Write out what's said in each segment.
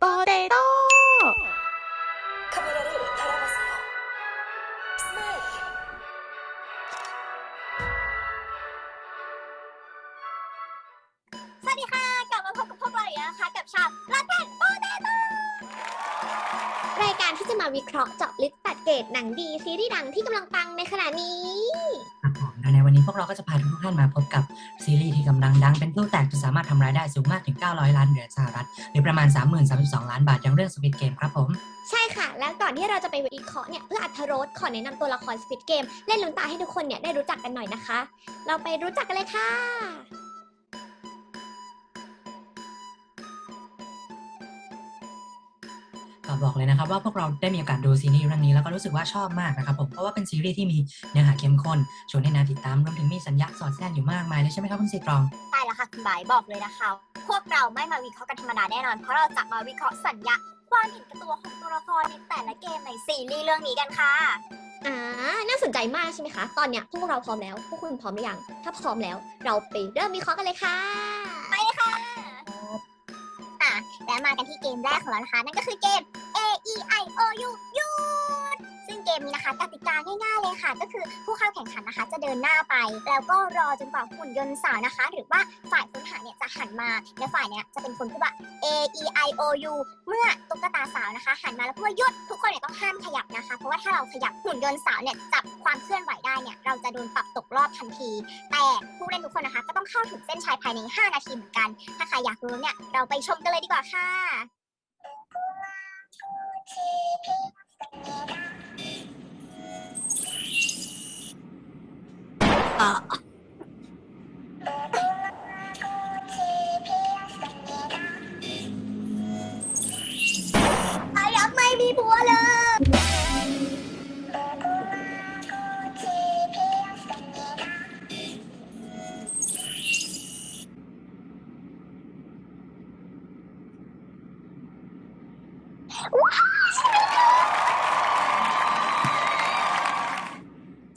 โปเตสวัสดีค่ะ กลับมาพบกับพวกเราอีกแล้วนะคะกับชาวลาเต้นโปเตโต้รายการที่จะมาวิเคราะห์เจาะลึกตัดเกตหนังดีซีรีส์ดังที่กำลังปังในขณะนี้ายในวันนี้พวกเราก็จะพาทุกท่านมาพบกับซีรีส์ที่กำลังดังเป็นผู้แตกจะสามารถทำรายได้สูงมากถึง 900 ล้านเหรียญสหรัฐ หรือประมาณ 3032 ล้านบาทอย่างเรื่องสปิดเกมครับผม ใช่ค่ะ แล้วก่อนที่เราจะไปวิเคราะห์เนี่ย เพื่ออัธรสขอแนะนำตัวละครสปิดเกมเล่นลืมตาให้ทุกคนเนี่ยได้รู้จักกันหน่อยนะคะ เราไปรู้จักกันเลยค่ะ บอกเลยนะครับว่าพวกเราได้มีโอกาสดูซีรีส์เรื่องนี้แล้วก็รู้สึกว่าชอบมากนะครับผมเพราะว่าเป็นซีรีส์ที่มีเนื้อหาเข้มข้นชวนให้น่าติดตามรวมถึงมีสัญญาสอดแทรกอยู่มากมายเลยใช่ไหมครับคุณสีตรองใช่แล้วค่ะคุณบายบอกเลยนะคะ พวกเราไม่มาวิเคราะห์กันธรรมดาแน่นอน เพราะเราจะมาวิเคราะห์สัญญาความเห็นแก่ตัวของตัวละครในแต่ละเกมในซีรีส์เรื่องนี้กันค่ะอ่าน่าสนใจมากใช่ไหมคะ ตอนเนี้ยพวกเราพร้อมแล้ว พวกคุณพร้อมหรือยัง ถ้าพร้อมแล้ว เราไปเริ่มวิเคราะห์กันเลยค่ะ ไปเลยค่ะ อะแล้วมากันที่เกมแรกของเรานะคะ นั่นก็คือเกม A E I O U ยูดซึ่งเกมนี้นะคะกติกาง่ายๆเลยค่ะ ก็คือผู้เข้าแข่งขันนะคะ จะเดินหน้าไป แล้วก็รอจนกว่าหุ่นยนต์สาวนะคะ หรือว่าฝ่ายค้นหาเนี่ยจะหันมาและฝ่ายเนี้ยจะเป็นคนพูดว่า A E I O U เมื่อตุ๊กตาสาวนะคะ หันมาแล้วพูดว่าหยุดทุกคนเนี่ยต้องห้ามขยับนะคะ เพราะว่าถ้าเราขยับหุ่นยนต์สาวเนี่ยจับความเคลื่อนไหวได้เนี่ยเราจะโดนปรับตกรอบทันที แต่ผู้เล่นทุกคนนะคะ ก็ต้องเข้าถึงเส้นชัยภายใน 5 นาทีเหมือนกัน ถ้าใครอยากรู้เนี่ยเราไปชมกันเลยดีกว่าค่ะ อ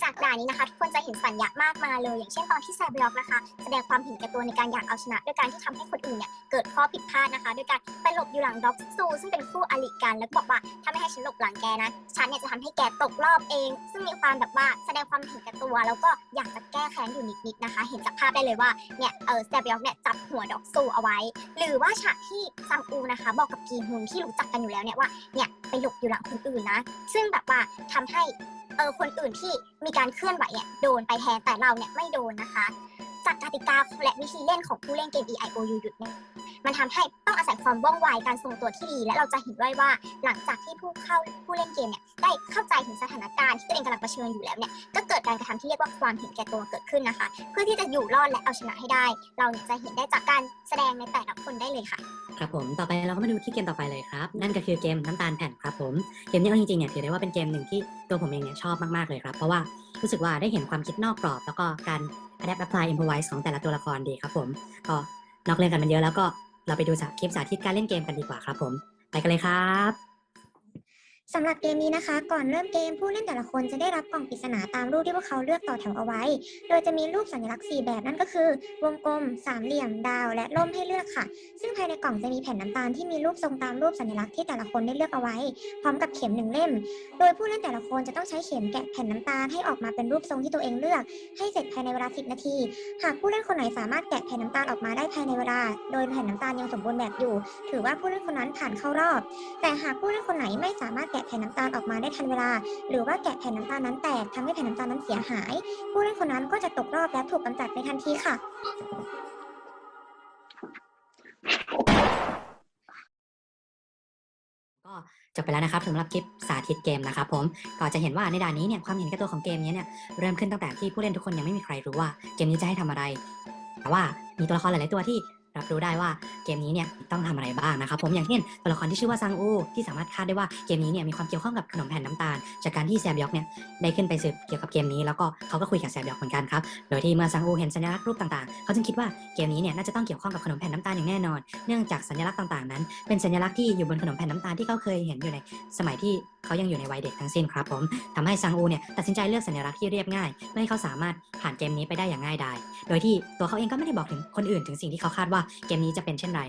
จากด่านนี้นะคะทุกคนจะเห็นสัญญามากมายเลย อย่างเช่นตอนที่แซบล็อกนะคะ แสดงความเห็นแก่ตัวในการอยากเอาชนะด้วยการที่ทำให้คนอื่นเนี่ยเกิดข้อผิดพลาดนะคะ โดยการไปหลบอยู่หลังด็อกซูซึ่งเป็นคู่อริกันแล้วก็บอกว่าถ้าไม่ให้ฉันหลบหลังแกนะฉันเนี่ยจะทำให้แกตกรอบเอง ซึ่งมีความแบบว่าแสดงความเห็นแก่ตัว แล้วก็อยากจะแก้แค้นอยู่นิดๆนะคะ เห็นจากภาพได้เลยว่าเนี่ยเออแซบล็อกเนี่ยจับหัวด็อกซูเอาไว้ หรือว่าฉากที่ซังอูนะคะ บอกกับกีฮุนที่รู้จักกันอยู่แล้วเนี่ยว่าเนี่ยไปหลบอยู่หลังคนอื่นนะ ซึ่งแบบว่าทำให้เออคนอื่นที่มีการเคลื่อนไหวเนี่ยโดนไปแทนแต่เราเนี่ยไม่โดนนะคะ จากกติกาและวิธีเล่นของผู้เล่นเกม EIOU หยุดเนี่ยมันทำให้ต้องอาศัยความว่องไวการทรงตัวที่ดี และเราจะเห็นได้ว่าหลังจากที่ผู้เข้าผู้เล่นเกมเนี่ยได้เข้าใจถึงสถานการณ์ที่ตัวเองกำลังเผชิญอยู่แล้วเนี่ยก็เกิดการกระทำที่เรียกว่าความเห็นแก่ตัวเกิดขึ้นนะคะ เพื่อที่จะอยู่รอดและเอาชนะให้ได้ เราเนี่ยจะเห็นได้จากการแสดงในแต่ละคนได้เลยค่ะครับผมต่อไปเราก็มาดูที่เกมต่อไปเลยครับ นั่นก็คือเกมน้ำตาลแผ่นครับผมเกมนี้จริงๆเนี่ยถือได้ว่าเป็นเกมหนึ่งที่ตัวผมเองเนี่ยชอบมากๆเลยครับ เพราะว่า รู้สึกว่าได้เห็นความคิดนอกกรอบ แล้วก็การ adapt apply improvise ของแต่ละตัวละครดีครับผม ก็นอกเรื่องกันมันเยอะแล้วก็เราไปดูจากคลิปสาธิตการเล่นเกมกันดีกว่าครับผม ไปกันเลยครับ สำหรับเกมนี้นะคะ ก่อนเริ่มเกมผู้เล่นแต่ละคนจะได้รับกล่องปริศนาตามรูปที่พวกเขาเลือกต่อแถวเอาไว้ โดยจะมีรูปสัญลักษณ์ 4 แบบนั่นก็คือ วงกลม สามเหลี่ยม ดาว และร่มให้เลือกค่ะ ซึ่งภายในกล่องจะมีแผ่นน้ำตาลที่มีรูปทรงตามรูปสัญลักษณ์ที่แต่ละคนได้เลือกเอาไว้ พร้อมกับเข็มหนึ่งเล่ม โดยผู้เล่นแต่ละคนจะต้องใช้เข็มแกะแผ่นน้ำตาลให้ออกมาเป็นรูปทรงที่ตัวเองเลือก ให้เสร็จภายในเวลา 10 นาที หากผู้เล่นคนไหนสามารถแกะแผ่นน้ำตาลออกมาได้ภายในเวลา โดยแผ่นน้ำตาลยังสมบูรณ์แบบอยู่ ถือว่าผู้เล่นคนนั้นผ่านเข้ารอบ แต่หากผู้เล่นคนไหนไม่สามารถแกะแผ่นน้ำตาลออกมาได้ทันเวลา หรือว่าแกะแผ่นน้ำตาลนั้นแตกทำให้แผ่นน้ำตาลนั้นเสียหาย ผู้เล่นคนนั้นก็จะตกรอบและถูกกำจัดในทันทีค่ะก็จบไปแล้วนะครับสำหรับคลิปสาธิตเกมนะครับผมก็จะเห็นว่าในด่านนี้เนี่ยความเห็นแก่ตัวของเกมนี้เนี่ยเริ่มขึ้นตั้งแต่ที่ผู้เล่นทุกคนยังไม่มีใครรู้ว่าเกมนี้จะให้ทำอะไร แต่ว่ามีตัวละครหลาย ๆ ตัวที่ รับรู้ได้ว่าเกมนี้เนี่ยต้องทำอะไรบ้างนะครับผมอย่างเช่นตัวละครที่ชื่อว่าซังอูที่สามารถคาดได้ว่าเกมนี้เนี่ยมีความเกี่ยวข้องกับขนมแผ่นน้ำตาล จากการที่แซบยอกเนี่ยได้ขึ้นไปสืบเกี่ยวกับเกมนี้แล้วก็เขาก็คุยกับแซบยอกเหมือนกันครับโดยที่เมื่อซังอูเห็นสัญลักษณ์รูปต่างๆ เขาจึงคิดว่าเกมนี้เนี่ยน่าจะต้องเกี่ยวข้องกับขนมแผ่นน้ำตาลอย่างแน่นอน เนื่องจากสัญลักษณ์ต่างๆนั้น เป็นสัญลักษณ์ที่อยู่บนขนมแผ่นน้ำตาลที่เขาเคยเห็นอยู่ในสมัยที่ เขายังอยู่ในวัยเด็กทั้งสิ้นครับผมทำให้ซังอูเนี่ยตัดสินใจเลือกสัญลักษณ์ที่เรียบง่ายเพื่อให้เขาสามารถผ่านเกมนี้ไปได้อย่างง่ายดายโดยที่ตัวเขาเองก็ไม่ได้บอกถึงคนอื่นถึงสิ่งที่เขาคาดว่าเกมนี้จะเป็นเช่นไร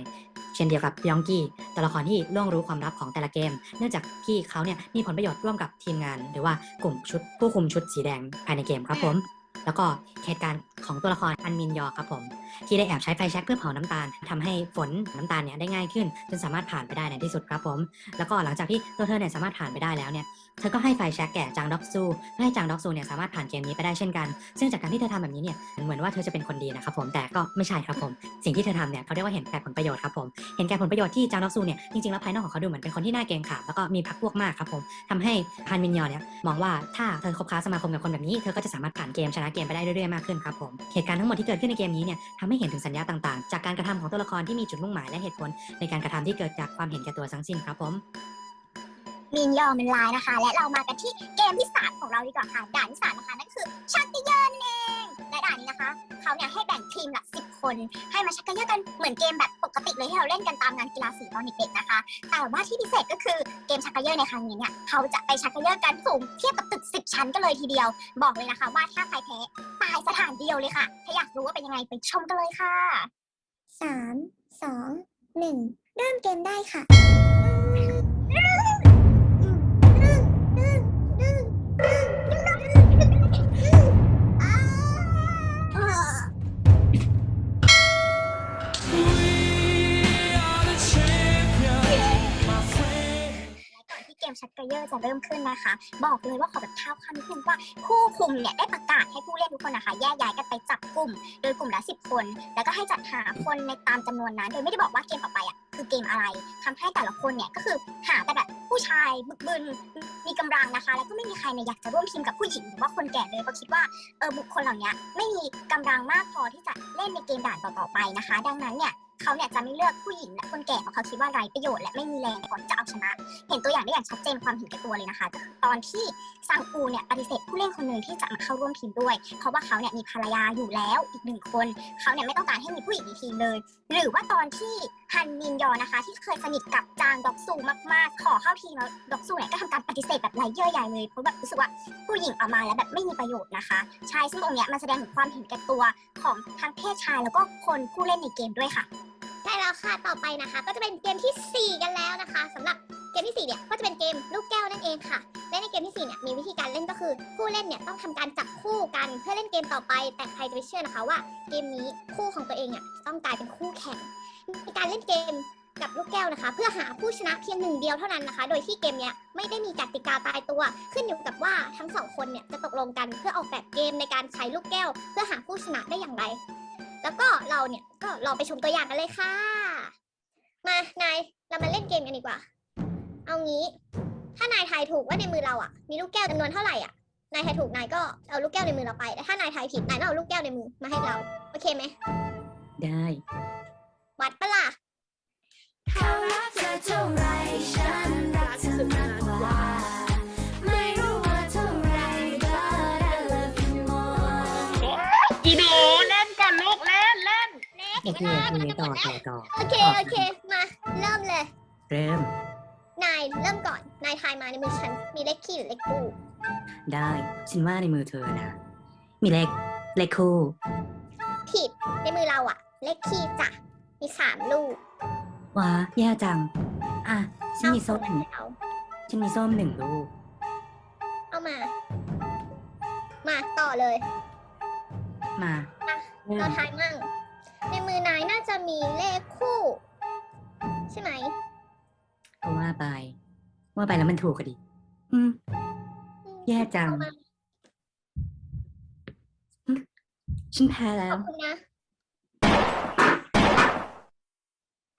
เช่นเดียวกับยองกี้ตัวละครที่ล่วงรู้ความลับของแต่ละเกม เนื่องจากที่เขาเนี่ยมีผลประโยชน์ร่วมกับทีมงาน หรือว่ากลุ่มชุดผู้คุมชุดสีแดงภายในเกมครับผม แล้วก็เหตุการณ์ของตัวละครอันมินยอครับผม ที่ได้แอบใช้ไฟแช็กเพื่อเผาน้ำตาลทำให้ฝนน้ำตาลเนี่ยได้ง่ายขึ้น จนสามารถผ่านไปได้ในที่สุดครับผม แล้วก็หลังจากที่ตัวเธอเนี่ยสามารถผ่านไปได้แล้วเนี่ย เธอก็ให้ไฟแช็กแก่จางด็อกซูเพื่อให้จางด็อกซูเนี่ยสามารถผ่านเกมนี้ไปได้เช่นกัน ซึ่งจากการที่เธอทำแบบนี้เนี่ยเหมือนว่าเธอจะเป็นคนดีนะครับผมแต่ก็ไม่ใช่ครับผม สิ่งที่เธอทำเนี่ยเขาเรียกว่าเห็นแก่ผลประโยชน์ครับผมเห็นแก่ผลประโยชน์ที่จางด็อกซูเนี่ยจริงๆแล้วภายนอกของเขาดูเหมือนเป็นคนที่น่าเกรงขามแล้วก็มีพรรคพวกมากครับผมทำให้ฮันมินยอเนี่ยมองว่าถ้าเธอคบค้าสมาคมกับคนแบบนี้เธอก็จะสามารถผ่านเกมชนะเกมไปได้เรื่อยๆมากขึ้นครับผมเหตุการณ์ทั้งหมดที่เกิดขึ้นในเกมนี้เนี่ยทำให้เห็นถึงสัญญาต่างๆ จากการกระทำของตัวละครที่มีจุดมุ่งหมายและเหตุผลในการกระทำที่เกิดจากความเห็นแก่ตัวทั้งสิ้นครับผม มินยอมันลายนะคะ และเรามากันที่เกมที่สามของเราดีกว่าค่ะด่านที่สามนะคะนั่นคือชักกระเยอะนั่นเองและด่านนี้นะคะเขาเนี่ยให้แบ่งทีมละสิบคน ให้มาชักกระเยอะกันเหมือนเกมแบบปกติเลยที่เราเล่นกันตามงานกีฬาสีตอนเด็กๆนะคะ แต่ว่าที่พิเศษก็คือเกมชักกระเยอะในครั้งนี้เนี่ยเขาจะไปชักกระเยอะกันสูงเทียบกับตึกสิบชั้นกันเลยทีเดียว บอกเลยนะคะว่าถ้าใครแพ้ตายสถานเดียวเลยค่ะ ถ้าอยากรู้ว่าเป็นยังไงไปชมกันเลยค่ะสามสองหนึ่งเริ่มเกมได้ค่ะ ก่อนที่เกมชักเกยอร์จะเริ่มขึ้นนะคะ บอกเลยว่าขอแบบเท้าความนิดนึงว่าผู้คุมเนี่ยได้ประกาศให้ผู้เล่นทุกคนนะคะ แยกย้ายกันไปจับกลุ่ม โดยกลุ่มละ10คน แล้วก็ให้จัดหาคนในตามจำนวนนั้น โดยไม่ได้บอกว่าเกมต่อไปอะคือเกมอะไรทำให้แต่ละคนเนี่ยก็คือหาแต่แบบผู้ชายบึกบึนมีกำลังนะคะ แล้วก็ไม่มีใครเนี่ยอยากจะร่วมทีมกับผู้หญิงหรือว่าคนแก่เลยเพราะคิดว่าเออบุคคลเหล่านี้ไม่มีกำลังมากพอที่จะเล่นในเกมด่านต่อๆไปนะคะ ดังนั้นเนี่ย เขาเนี่ยจะไม่เลือกผู้หญิงและคนแก่เพราะเขาคิดว่าไร้ประโยชน์และไม่มีแรงพอที่จะเอาชนะ เห็นตัวอย่างได้อย่างชัดเจนความเห็นแก่ตัวเลยนะคะคือตอนที่ซังอูเนี่ยปฏิเสธผู้เล่นคนหนึ่งที่จะมาเข้าร่วมทีมด้วย เพราะว่าเขาเนี่ยมีภรรยาอยู่แล้วอีกหนึ่งคน เขาเนี่ยไม่ต้องการให้มีผู้หญิงในทีมเลย หรือว่าตอนที่ ฮันมินยอนะคะ ที่เคยสนิทกับจางดอกซูมากๆ ขอเข้าทีแล้วดอกซูเนี่ยก็ทำการปฏิเสธแบบไร้เยื่อใยเลยเพราะแบบรู้สึกว่าผู้หญิงเอามาแล้วแบบไม่มีประโยชน์นะคะใช่ซึ่งตรงเนี้ยมันแสดงถึงความเห็นแก่ตัวของทั้งเพศชายแล้วก็คนผู้เล่นในเกมด้วยค่ะได้แล้วค่ะต่อไปนะคะ ก็จะเป็นเกมที่ 4 กันแล้วนะคะสำหรับเกมที่ 4 เนี่ยก็จะเป็นเกมลูกแก้วนั่นเองค่ะและในเกมที่ 4 เนี่ยมีวิธีการเล่นก็คือ ผู้เล่นเนี่ยต้องทำการจับคู่กันเพื่อเล่นเกมต่อไป แต่ใครจะไปเชื่อนะคะว่าเกมนี้คู่ของตัวเองเนี่ยจะต้องกลายเป็นคู่แข่ง ในการเล่นเกมกับลูกแก้วนะคะ เพื่อหาผู้ชนะเพียงหนึ่งเดียวเท่านั้นนะคะ โดยที่เกมเนี้ยไม่ได้มีกติกาตายตัว ขึ้นอยู่กับว่าทั้งสองคนเนี่ยจะตกลงกันเพื่อออกแบบเกมในการใช้ลูกแก้ว เพื่อหาผู้ชนะได้อย่างไร แล้วก็เราเนี่ยก็ลองไปชมตัวอย่างกันเลยค่ะ มานายเรามาเล่นเกมกันดีกว่า เอางี้ ถ้านายทายถูกว่าในมือเราอะมีลูกแก้วจำนวนเท่าไหร่อะนายทายถูกนายก็เอาลูกแก้วในมือเราไปแต่ถ้านายทายผิดนายก็เอาลูกแก้วในมือมาให้เรา โอเคไหมได้ วัดปะล่ะเขารักเธอเท่าไรฉันรักเธอมากกว่า ไม่รู้ว่าเท่าไร but I love you more อีหนูเล่นก่อนลูกเล่นเล่นโอเคโอเคต่อต่อต่อโอเค โอเค มา เริ่มเลยเริ่มนายเริ่มก่อน นายทายมาในมือฉัน มีเลขขี้หรือเลขคู่ ได้ฉันว่าในมือเธอนะมีเลขเลขคู่ผิดในมือเราอะเลขขี้จ้ะ มีสามลูกว้าแย่จัง อะ ฉันมีส้มเอาเอาฉันมีส้มหนึ่งลูก เอามา มาต่อเลย มาอะเริ่เรามทายมั่ง ในมือนายน่าจะมีเลขคู่ ใช่ไหมก็ว่าไป ว่าไปแล้วมันถูกก็ดี อืม แย่จังเอามาฉันแพ้แล้ขวอบคุณนะ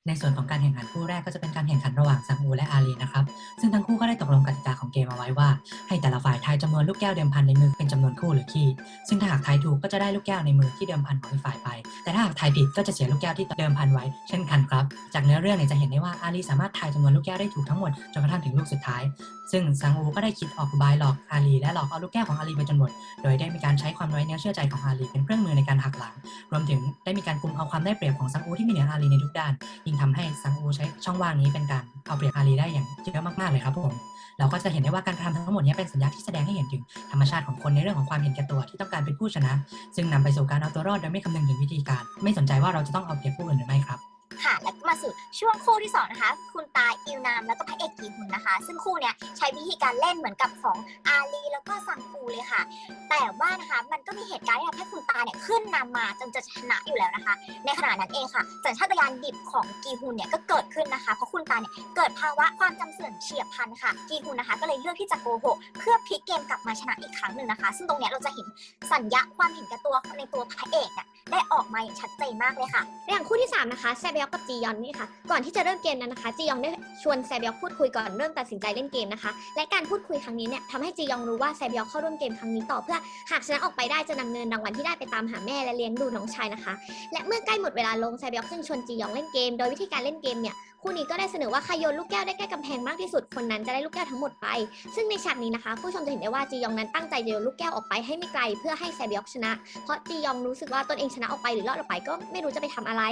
ในส่วนของการแข่งขันคู่แรกก็จะเป็นการแข่งขันระหว่างซังอูและอารีนะครับ ซึ่งทั้งคู่ก็ได้ตกลงกติกาของเกมเอาไว้ว่า ให้แต่ละฝ่ายทายจำนวนลูกแก้วเดิมพันในมือเป็นจำนวนคู่หรือคี่ ซึ่งถ้าหากทายถูกก็จะได้ลูกแก้วในมือที่เดิมพันของอีกฝ่ายไป แต่ถ้าหากทายผิดก็จะเสียลูกแก้วที่เดิมพันไว้เช่นกันครับ จากเนื้อเรื่องเนี่ยจะเห็นได้ว่าอารีสามารถทายจำนวนลูกแก้วได้ถูกทั้งหมดจนกระทั่งถึงลูกสุดท้าย ซึ่งซังอูก็ได้คิดออกบายหลอกอารีและหลอกเอาลูกแก้วของอารีไปจนหมด โดยได้มีการใช้ความไว้เนื้อเชื่อใจของอารีเป็นเครื่องมือในการหักหลัง รวมถึงได้มีการกุมเอาความได้เปรียบของซังอูที่มีเหนืออารีในทุกด้านยิงทำให้ซังอูใช้ช่องว่างนี้เป็นการเอาเปรียบอารีได้อย่างเยอะมากๆเลยครับผมเราก็จะเห็นได้ว่าการกระทำทั้งหมดนี้เป็นสัญญาณที่แสดงให้เห็นถึงธรรมชาติของคนในเรื่องของความเห็นแก่ตัวที่ต้องการเป็นผู้ชนะ ซึ่งนำไปสู่การเอาตัวรอดโดยไม่คำนึงถึงวิธีการ ไม่สนใจว่าเราจะต้องเอาเปรียบผู้อื่นหรือไมู่่ช่วงคู่ที่สองนะคะ คุณตาอิวนามแล้วก็พระเอกกีฮุนนะคะ ซึ่งคู่เนี้ยใช้วิธีการเล่นเหมือนกับของอาลีแล้วก็ซังกูเลยค่ะ แต่ว่านะคะมันก็มีเหตุการณ์ที่ทำให้คุณตาเนี่ยขึ้นนำมาจนจะชนะอยู่แล้วนะคะ ในขณะนั้นเองค่ะสัญชาตญาณดิบของกีฮุนเนี่ยก็เกิดขึ้นนะคะเพราะคุณตาเนี่ยเกิดภาวะความจำเสื่อมเฉียบพลันค่ะ กีฮุนนะคะ ก็เลยเลือกที่จะโกหกเพื่อพลิกเกมกลับมาชนะอีกครั้งหนึ่งนะคะ ซึ่งตรงเนี้ยเราจะเห็นสัญญาความเห็นแก่ตัวในตัวพระเอกเนี่ยได้ออกมาอย่างชัดเจนมากเลยค่ะ อย่างคู่ที่3นะคะแซเบียอกกับจียอนนี่ค่ะ ก่อนที่จะเริ่มเกมนั้นนะคะจียองได้ชวนแซบยอกพูดคุยก่อนเริ่มตัดสินใจเล่นเกมนะคะ และการพูดคุยครั้งนี้เนี่ยทำให้จียองรู้ว่าแซบยอกเข้าร่วมเกมครั้งนี้ต่อเพื่อหากชนะออกไปได้จะนำเงินรางวัลที่ได้ไปตามหาแม่และเลี้ยงดูน้องชายนะคะ และเมื่อใกล้หมดเวลาลงแซบยอกจึงชวนจียองเล่นเกม โดยวิธีการเล่นเกมเนี่ย คู่นี้ก็ได้เสนอว่าใครโยนลูกแก้วได้ใกล้กำแพงมากที่สุดคนนั้นจะได้ลูกแก้วทั้งหมดไป ซึ่งในฉากนี้นะคะ ผู้ชมจะเห็นได้ว่าจียองนั้นตั้งใจจะโยนลูกแก้วออกไปให้ไม่ไกลเพื่อให้แซบียอกชนะ เพราะจียองรู้สึกว่าตนเองชนะออกไปหรือรอดออกไปก็ไม่รู้จะไปทำอะไร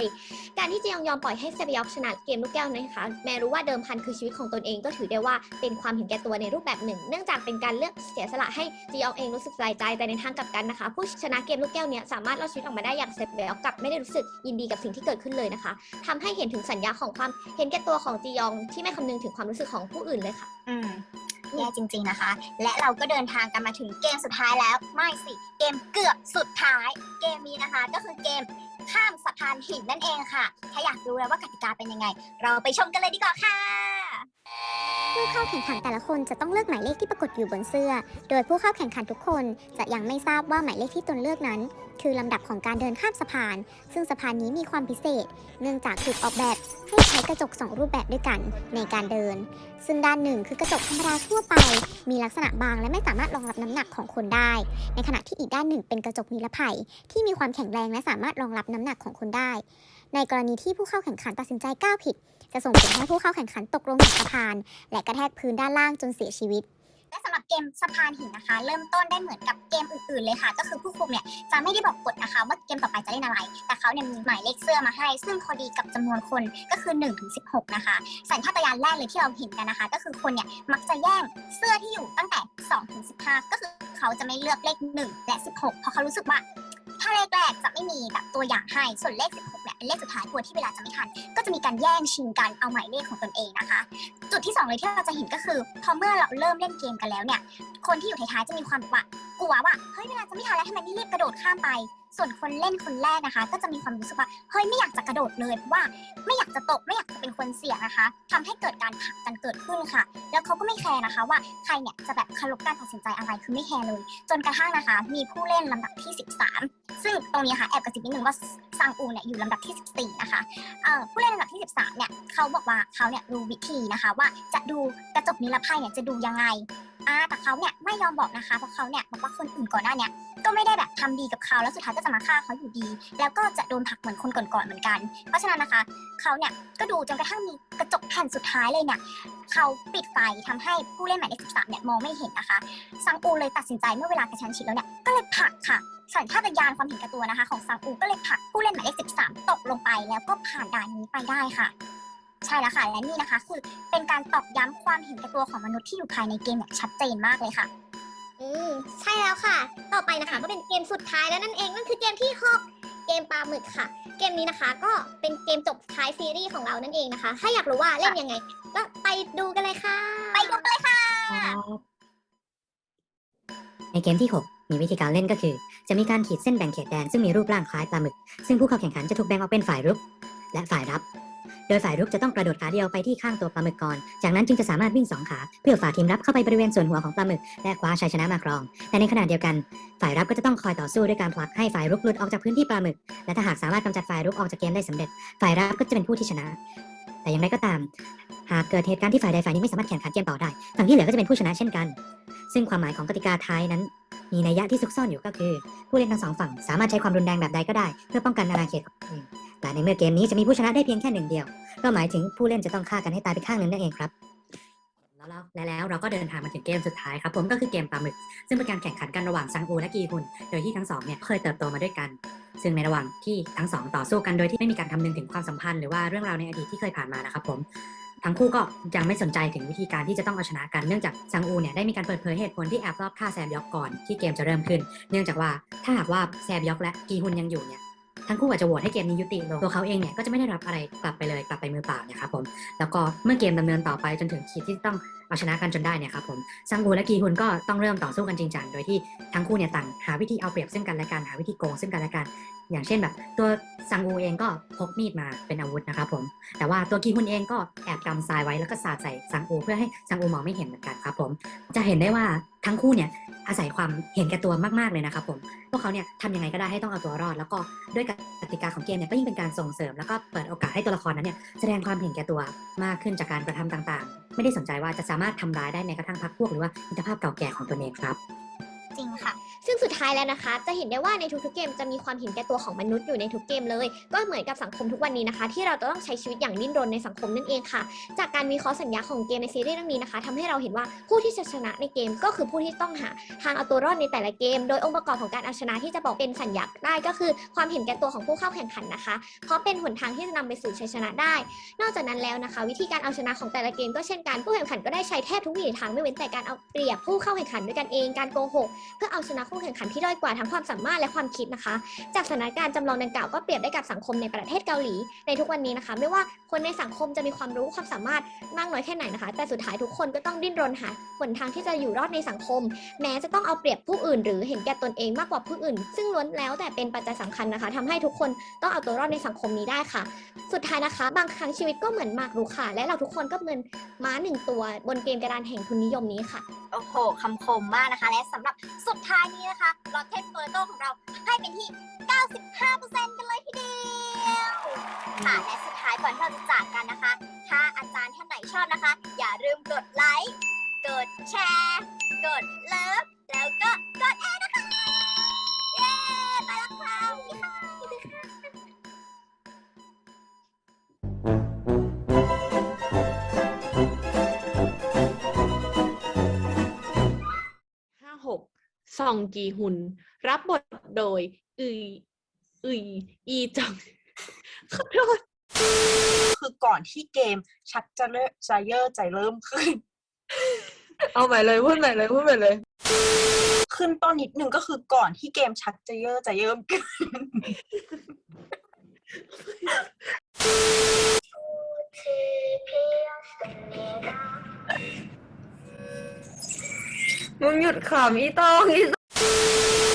การที่จียองยอมปล่อยให้เซบียอกชนะเกมลูกแก้วนะคะแม้รู้ว่าเดิมพันคือชีวิตของตนเองก็ถือได้ว่าเป็นความเห็นแก่ตัวในรูปแบบหนึ่ง เนื่องจากเป็นการเลือกเสียสละให้จียองเองรู้สึกสบายใจแต่ในทางกลับกันนะคะ ผู้ชนะเกมลูกแก้วเนี้ยสามารถรอดชีวิตออกมาได้อย่างเซบยอกกับไม่ได้รู้สึกยินดีกับสิ่งที่เกิดขึ้นเลยนะคะทำให้เห็นถึงสัญญาของความเห็นแก่ตัวของจียองที่ไม่คำนึงถึงความรู้สึกของผู้อื่นเลยค่ะ อืมแย่จริง ๆนะคะ และเราก็เดินทางกันมาถึงเกมสุดท้ายแล้ว ไม่สิ เกมเกือบสุดท้าย เกมนี้นะคะ ก็คือเกมข้ามสะพานหินนั่นเองค่ะ ถ้าอยากรู้แล้วว่ากติกาเป็นยังไง เราไปชมกันเลยดีกว่าค่ะ ผู้เข้าแข่งขันแต่ละคนจะต้องเลือกหมายเลขที่ปรากฏอยู่บนเสื้อ โดยผู้เข้าแข่งขันทุกคนจะยังไม่ทราบว่าหมายเลขที่ตนเลือกนั้น คือลำดับของการเดินข้ามสะพาน ซึ่งสะพานนี้มีความพิเศษ เนื่องจากถูกออกแบบ ให้ใช้กระจกสองรูปแบบด้วยกันในการเดิน ซึ่งด้านหนึ่งคือกระจกธรรมดาทั่วไป มีลักษณะบางและไม่สามารถรองรับน้ำหนักของคนได้ ในขณะที่อีกด้านหนึ่งเป็นกระจกนิรภัย ที่มีความแข็งแรงและสามารถรองรับน้ำหนักของคนได้ ในกรณีที่ผู้เข้าแข่งขันตัดสินใจก้าวผิด จะส่งผลให้ผู้เข้าแข่งขันตกลงจากสะพาน และกระแทกพื้นด้านล่างจนเสียชีวิต และสำหรับเกมสะพานหินนะคะ เริ่มต้นได้เหมือนกับเกมอื่นๆเลยค่ะ ก็คือผู้คุมเนี่ยจะไม่ได้บอกกฎนะคะว่าเกมต่อไปจะเล่นอะไร แต่เขาเนี่ยมีหมายเลขเสื้อมาให้ ซึ่งพอดีกับจำนวนคนก็คือ1นถึงสินะคะสัญชาตญาณแรกเลยที่เราเห็นกันนะคะ ก็คือคนเนี่ยมักจะแย่งเสื้อที่อยู่ตั้งแต่2ถึง15 ก็คือเขาจะไม่เลือกเลข 1 และ 16 เพราะเขารู้สึกว่า ถ้าเลขแรกจะไม่มีแบบตัวอย่างให้ ส่วนเลข 16เนี่ยเป็นเลขสุดท้ายกลัวที่เวลาจะไม่ทัน ก็จะมีการแย่งชิงกันเอาหมายเลขของตนเองนะคะ จุดที่สองเลยที่เราจะเห็นก็คือ พอเมื่อเราเริ่มเล่นเกมกันแล้วเนี่ย คนที่อยู่ท้ายๆจะมีความแบบว่ากลัวว่า เฮ้ยเวลาจะไม่ทันแล้วทำไมไม่รีบกระโดดข้ามไป ส่วนคนเล่นคนแรกนะคะ ก็จะมีความรู้สึกว่าเฮ้ยไม่อยากจะกระโดดเลยเพราะว่าไม่อยากจะตกไม่อยากจะเป็นคนเสี่ยงนะคะทำให้เกิดการผักกันเกิดขึ้นค่ะ แล้วเขาก็ไม่แคร์นะคะ ว่าใครเนี่ยจะแบบคารพการตัดสินใจอะไรคือไม่แคร์เลย จนกระทั่งนะคะ มีผู้เล่นลำดับที่ 13 ซึ่งตรงนี้ค่ะแอบกระซิบนิดนึงว่าซังอูเนี่ยอยู่ลำดับที่ 14 นะคะผู้เล่นลำดับที่ 13 เนี่ยเขาบอกว่าเขาเนี่ยรู้วิธีนะคะ ว่าจะดูกระจกนิรภัยเนี่ยจะดูยังไงอ่าแต่เขาเนี่ยไม่ยอมบอกนะคะเพราะเขาเนี่ยบอกว่าคนอื่นก่อนหน้าเนี่ย ก็ไม่ได้แบบทำดีกับเขาแล้วสุดท้ายก็จะมาฆ่าเขาอยู่ดี แล้วก็จะโดนผลักเหมือนคนก่อนๆเหมือนกัน เพราะฉะนั้นนะคะเขาเนี่ยก็ดูจนกระทั่งมีกระจกแผ่นสุดท้ายเลยเนี่ยเขาปิดไฟทำให้ผู้เล่นหมายเลข13เนี่ยมองไม่เห็นนะคะซังอูเลยตัดสินใจเมื่อเวลากระชั้นชิดแล้วเนี่ยก็เลยผลักค่ะสัญชาตญาณความเห็นแก่ตัวนะคะ ของซังอูก็เลยผลักผู้เล่นหมายเลข13ตกลงไปแล้วก็ผ่านด่านนี้ไปได้ค่ะใช่แล้วค่ะและนี่นะคะ คือเป็นการตอกย้ำความเห็นแก่ตัวของมนุษย์ที่อยู่ภายในเกมอย่างชัดเจนมากเลยค่ะ อืมใช่แล้วค่ะ ต่อไปนะคะก็เป็นเกมสุดท้ายแล้วนั่นเองนั่นคือเกมที่หกเกมปลาหมึกค่ะ เกมนี้นะคะก็เป็นเกมจบท้ายซีรีส์ของเรานั่นเองนะคะ ถ้าอยากรู้ว่าเล่นยังไง ก็ไปดูกันเลยค่ะ ไปดูกันเลยค่ะ ในเกมที่ 6 มีวิธีการเล่นก็คือ จะมีการขีดเส้นแบ่งเขตแดนซึ่งมีรูปร่างคล้ายปลาหมึก ซึ่งผู้เข้าแข่งขันจะถูกแบ่งออกเป็นฝ่ายรุก และฝ่ายรับ โดยฝ่ายรุกจะต้องกระโดดขาเดียวไปที่ข้างตัวปลาหมึกก่อน จากนั้นจึงจะสามารถวิ่งสองขาเพื่อฝ่าทีมรับเข้าไปบริเวณส่วนหัวของปลาหมึกและคว้าชัยชนะมาครอง แต่ในขณะเดียวกัน ฝ่ายรับก็จะต้องคอยต่อสู้ด้วยการผลักให้ฝ่ายรุกหลุดออกจากพื้นที่ปลาหมึก และถ้าหากสามารถกำจัดฝ่ายรุกออกจากเกมได้สำเร็จ ฝ่ายรับก็จะเป็นผู้ที่ชนะ แต่อย่างไรก็ตาม หากเกิดเหตุการณ์ที่ฝ่ายใดฝ่ายหนึ่งไม่สามารถแข่งขันเกมต่อได้ ฝั่งที่เหลือก็จะเป็นผู้ชนะเช่นกัน ซึ่งความหมายของกติกาท้ายนั้น มีนัยยะที่ซุกซ่อนอยู่ก็คือ ผู้เล่นทั้งสองฝั่งสามารถใช้ความรุนแรงแบบใดก็ได้ เพื่อป้องกันอาณาเขตของตัวเองแต่ในเมื่อเกมนี้จะมีผู้ชนะได้เพียงแค่หนึ่งเดียว ก็หมายถึงผู้เล่นจะต้องฆ่ากันให้ตายไปข้างหนึ่งนั่นเองครับแล้วและแล้วเราก็เดินทางมาถึงเกมสุดท้ายครับผมก็คือเกมปลาหมึก ซึ่งเป็นการแข่งขันกันระหว่างซังอูและกีฮุนโดยที่ทั้งสองเนี่ยเคยเติบโตมาด้วยกัน ซึ่งในระหว่างที่ทั้งสองต่อสู้กันโดยที่ไม่มีการคำนึงถึงความสัมพันธ์หรือว่าเรื่องราวในอดีตที่เคยผ่านมานะครับผม ทั้งคู่ก็ยังไม่สนใจถึงวิธีการที่จะต้องเอาชนะกันเนื่องจากซังอูเนี่ยได้มีการเปิดเผยเหตุผลที่แอบรอบฆ่าแซมยอกก่อนที่เกมจะเริ่มขึ้น เนื่องจากว่าถ้าหากว่าแซมยอกและกีฮุนยังอยู่เนี่ยทั้งคู่อาจจะโหวตให้เกมนี้ยุติลงตัวเขาเองเนี่ยก็จะไม่ได้รับอะไรกลับไปเลยกลับไปมือเปล่าเนี่ยครับผมแล้วก็เมื่อเกมดำเนินต่อไปจนถึงขีดที่ต้อง เอาชนะกันจนได้เนี่ยครับผมซังอูและกีฮุนก็ต้องเริ่มต่อสู้กันจริงจังโดยที่ทั้งคู่เนี่ยต่างหาวิธีเอาเปรียบซึ่งกันและกันหาวิธีโกงซึ่งกันและกันอย่างเช่นแบบ ตัวซังอูเองก็พกมีดมาเป็นอาวุธนะครับผมแต่ว่าตัวกีฮุนเองก็แอบกำทรายไว้แล้วก็สาดใส่ซังอูเพื่อให้ซังอูมองไม่เห็นเหมือนกันครับผมจะเห็นได้ว่าทั้งคู่เนี่ยอาศัยความเห็นแก่ตัวมากๆเลยนะครับผม พวกเขาเนี่ยทำยังไงก็ได้ให้ต้องเอาตัวรอด แล้วก็ด้วยกติกาของเกมเนี่ยก็ยิ่งเป็นการส่งเสริม แล้วก็เปิดโอกาสให้ตัวละครนั้นเนี่ยแสดงความเห็นแก่ตัวมากขึ้นจากการกระทำต่างๆ ไม่ได้สนใจว่าจะสามารถทำร้ายได้แม้กระทั่งพรรคพวกหรือว่ามิตรภาพเก่าแก่ของตัวเองครับ จริงค่ะ ซึ่งสุดท้ายแล้วนะคะ จะเห็นได้ว่าในทุกๆเกมจะมีความเห็นแก่ตัวของมนุษย์อยู่ในทุกเกมเลย ก็เหมือนกับสังคมทุกวันนี้นะคะ ที่เราจะต้องใช้ชีวิตอย่างดิ้นรนในสังคมนั่นเองค่ะ จากการวิเคราะห์สัญญาของเกมในซีรีส์เรื่องนี้นะคะทำให้เราเห็นว่าผู้ที่จะชนะในเกมก็คือผู้ที่ต้องหาทางเอาตัวรอดในแต่ละเกม โดยองค์ประกอบของการเอาชนะที่จะบอกเป็นสัญญาได้ก็คือความเห็นแก่ตัวของผู้เข้าแข่งขันนะคะ เพราะเป็นหนทางที่จะนำไปสู่ชัยชนะได้ นอกจากนั้นแล้วนะคะ วิธีการเอาชนะของแต่ละเกมก็เช่นกันผู้แข่งขันก็ได้ใช้แทบทุกวิถีทางไม่เว้นแต่การเอาเปรียบผู้เข้าแข่งขันด้วยกันเองการโกหกเพื่อเอาชนะคู่แข่งขันที่ด้อยกว่าทั้งความสามารถและความคิดนะคะ จากสถานการณ์จำลองดังกล่าวก็เปรียบได้กับสังคมในประเทศเกาหลี ในทุกวันนี้นะคะ ไม่ว่าคนในสังคมจะมีความรู้ความสามารถมากน้อยแค่ไหนนะคะ แต่สุดท้ายทุกคนก็ต้องดิ้นรนหาหนทางที่จะอยู่รอดในสังคม แม้จะต้องเอาเปรียบผู้อื่น หรือเห็นแก่ตนเองมากกว่าผู้อื่น ซึ่งล้วนแล้วแต่เป็นปัจจัยสำคัญนะคะทำให้ทุกคนต้องเอาตัวรอดในสังคมนี้ได้ค่ะ สุดท้ายนะคะ บางครั้งชีวิตก็เหมือนหมากรุกค่ะ และเราทุกคนก็เหมือนม้าหนึ่งตัว บนเกมกระดานแห่งทุนนิยมนี้ค่ะโอ้โหคำคมมากนะคะ และสำหรับสุดท้ายนี้นะคะลอเทนเฟอร์โตของเราให้เป็นที่ 95%กันเลยทีเดียวค่ะและสุดท้ายก่อนที่เราจะจากกันนะคะ ถ้าอาจารย์ท่านไหนชอบนะคะ อย่าลืมกดไลค์ กดแชร์ กดเลิฟ แล้วก็กดแอร์นะคะ เย้ ไปแล้วค่ะสวัสดีค่ะ ซองกีฮุน รับบทโดยอึยอึยอีจังขอโทษคือก่อนที่เกมชักจะเริ่มจะเยอะใจเริ่มขึ้น เอาใหม่เลยพูดใหม่เลยพูดใหม่เลย ขึ้นต้นนิดนึงก็คือก่อนที่เกมชักจะเยอะจะเยิ่มขึ้น มึงหยุดขำอีตองอีตอง